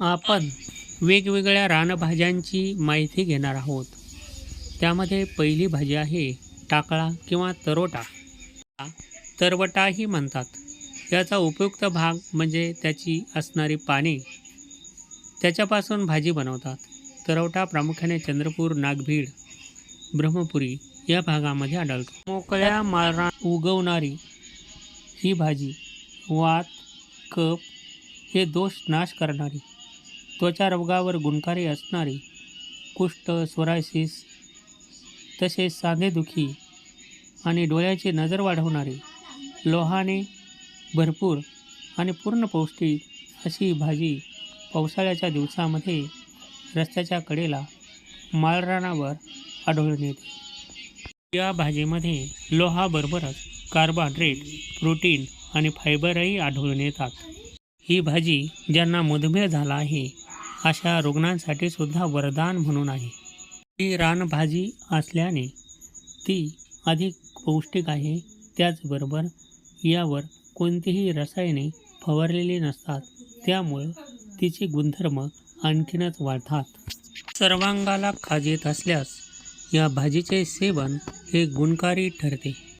आपण वेगवेगळ्या रानभाज्यांची माहिती घेणार आहोत. त्यामध्ये पहिली भाजी आहे टाकळा किंवा तरोटा. तरवटाही म्हणतात. याचा उपयुक्त भाग म्हणजे त्याची असणारी पाने. त्याच्यापासून भाजी बनवतात. तरवटा प्रामुख्याने चंद्रपूर नागभीड ब्रह्मपुरी या भागामध्ये आढळतो. मोकळ्या मारा उगवणारी ही भाजी वात कप हे दोष नाश करणारी. त्वचा रोगावर गुणकारी असणारी कुष्ठ स्वरायसिस तसेच सांधेदुखी आणि डोळ्याची नजर वाढवणारी लोहाने भरपूर आणि पूर्ण पौष्टिक अशी भाजी पावसाळ्याच्या दिवसामध्ये रस्त्याच्या कडेला माळरानावर आढळून येते. या भाजीमध्ये लोहाबरोबरच कार्बोहायड्रेट प्रोटीन आणि फायबरही आढळून येतात. ही भाजी ज्यांना मधुमेह झाला आहे अशा रुग्णांसाठी सुद्धा वरदान म्हणून आहे. ही रानभाजी असल्याने ती अधिक पौष्टिक आहे. त्याचबरोबर यावर कोणतीही रसायने फवारलेली नसतात. त्यामुळं तिचे गुणधर्म आणखीनच वाढतात. सर्वांगाला खाजेत असल्यास या भाजीचे सेवन हे गुणकारी ठरते.